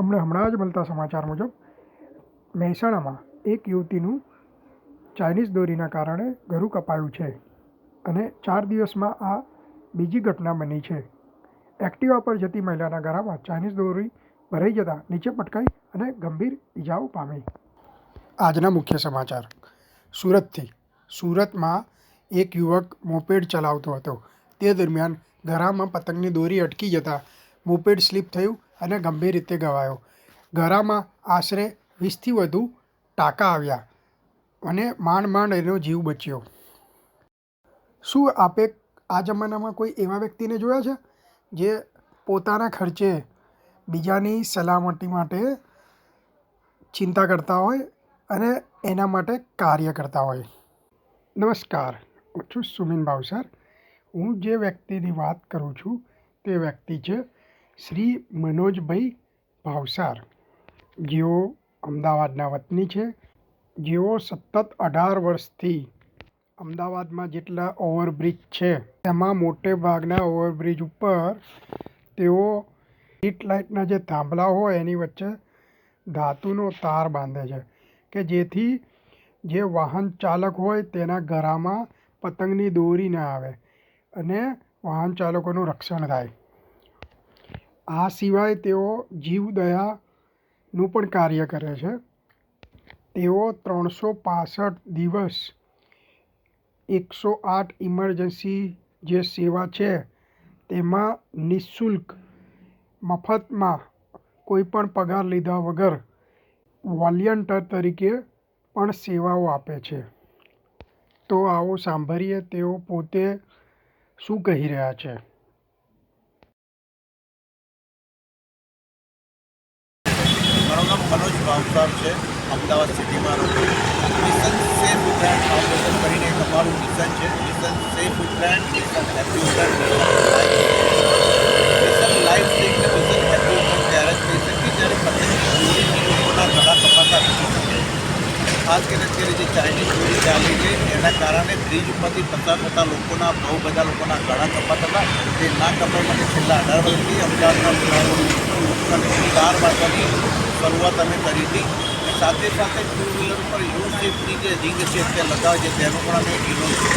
અમને હમણાં જ મળતા સમાચાર મુજબ, મહેસાણામાં એક યુવતીનું ચાઇનીઝ દોરીના કારણે ગળું કપાયું છે અને ચાર દિવસમાં આ બીજી ઘટના બની છે. એક્ટિવા પર જતી મહિલાના ગળામાં ચાઇનીઝ દોરી ભરાઈ જતાં નીચે પટકાઈ અને ગંભીર ઈજાઓ પામી. આજના મુખ્ય સમાચાર. સુરતથી. સુરતમાં એક યુવક મોપેડ ચલાવતો હતો. તે દરમિયાન ગળામાં પતંગની દોરી અટકી જતાં મોપેડ સ્લીપ થયું અને ગંભીર રીતે ઘવાયો ગરામાં આશરે વીસથી વધુ ટાંકા આવ્યા અને માંડ માંડ એનો જીવ બચ્યો. શું આપે આ જમાનામાં કોઈ એવા વ્યક્તિને જોયા છે, જે પોતાના ખર્ચે બીજાની સલામતી માટે ચિંતા કરતા હોય અને એના માટે કાર્ય કરતા હોય? નમસ્કાર, હું છું સુમિન ભાવસર હું જે વ્યક્તિની વાત કરું છું તે વ્યક્તિ છે શ્રી મનોજભાઈ ભાવસાર. જેઓ અમદાવાદના વતની છે. જેઓ સતત અઢાર વર્ષથી અમદાવાદમાં જેટલા ઓવરબ્રિજ છે, તેમાં મોટે ભાગના ઓવરબ્રિજ ઉપર તેઓ સ્ટ્રીટ લાઇટના જે થાંભલા હોય, એની વચ્ચે ધાતુનો તાર બાંધે છે કે જેથી જે વાહન ચાલક હોય, તેના ગળામાં પતંગની દોરી ના આવે અને વાહન ચાલકોનું રક્ષણ થાય. આ સિવાય તેઓ જીવદયાનું પણ કાર્ય કરે છે. તેઓ ત્રણસો પાંસઠ દિવસ એકસો આઠ ઇમરજન્સી જે સેવા છે તેમાં નિઃશુલ્ક મફતમાં કોઈ પણ પગાર લીધા વગર વોલિયન્ટર તરીકે પણ સેવાઓ આપે છે. તો આવો સાંભળીએ તેઓ પોતે શું કહી રહ્યા છે. મનોજ ભાવસાર છે. અમદાવાદ સિટીમાં રહું મિશન સેફ ઉત્તરાયણ ફાઉન્ડેશન કરીને એક અમારું મિશન છે. Mission safe Uttarayan mission happy Uttarayan mission life stick ને મિશન હેપી ઉત્તરાયણ ત્યારે જ થઈ શકે જ્યારે પતંગની લોકોના ગળા કપાતા નથી ખાસ કરીને અત્યારે જે ચાઇનીઝ ચોરી ચાલી છે, એના કારણે બ્રિજ ઉપરથી પસાર થતા લોકોના બહુ બધા લોકોના ગળા કપાતા હતા. તે ના કપાય માટે છેલ્લા અઢાર વર્ષથી અમદાવાદના લોકોને કાર બાંધવાની શરૂઆત અમે કરી હતી અને સાથે સાથે ટુ વ્હીલર ઉપર યુ સેફની જે રિંગ છે તે લગાવે છે, તેનો પણ અમે ઇનોવેશન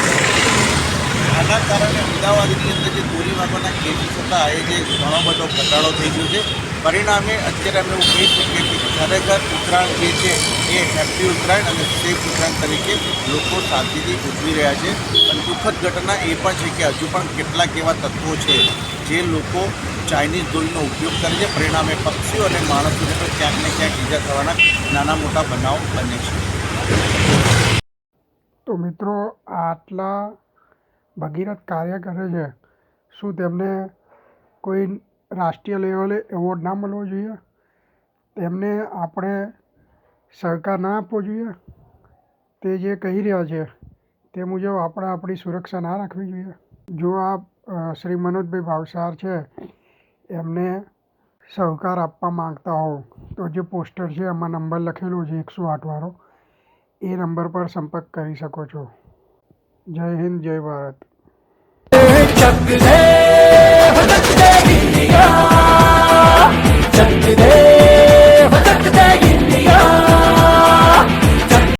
આના કારણે અમદાવાદની અંદર જે ચોરી વાગવાના કેસીસ હતા, એ જે ઘણો બધો ઘટાડો થઈ ગયો છે. પરિણામે અત્યારે અમે એવું કહી શકીએ કે ખરેખર ઉત્તરાયણ જે છે, એ હેપી ઉત્તરાયણ અને સેફ ઉત્તરાયણ તરીકે લોકો શાંતિથી ઉજવી રહ્યા છે. અને દુઃખદ ઘટના એ પણ છે કે હજુ પણ કેટલાક એવા તત્વો છે જે લોકો ચાઇનીઝ દોરીનો ઉપયોગ કરે છે પરિણામે પક્ષીઓ અને માણસોને પણ ક્યાંક ને ક્યાંક ઈજા થવાના નાના મોટા બનાવ બને છે. તો મિત્રો આટલા ભગીરથ કાર્ય કરે છે શું તેમને કોઈ રાષ્ટ્રીય લેવલે એવોર્ડ ના મળવો જોઈએ? તેમને આપણે સહકાર ના આપવો જોઈએ? તે જે કહી રહ્યા છે તે મુજબ આપણે આપણી સુરક્ષા ના રાખવી જોઈએ. જો અ, શ્રી મનોજભાઈ ભાવસાર છે, એમને સહકાર આપવા માંગતા હો તો જે પોસ્ટર છે એમાં નંબર લખેલો છે એકસો આઠવાળો એ નંબર પર સંપર્ક કરી શકો છો. જય હિન્દ, જય ભારત.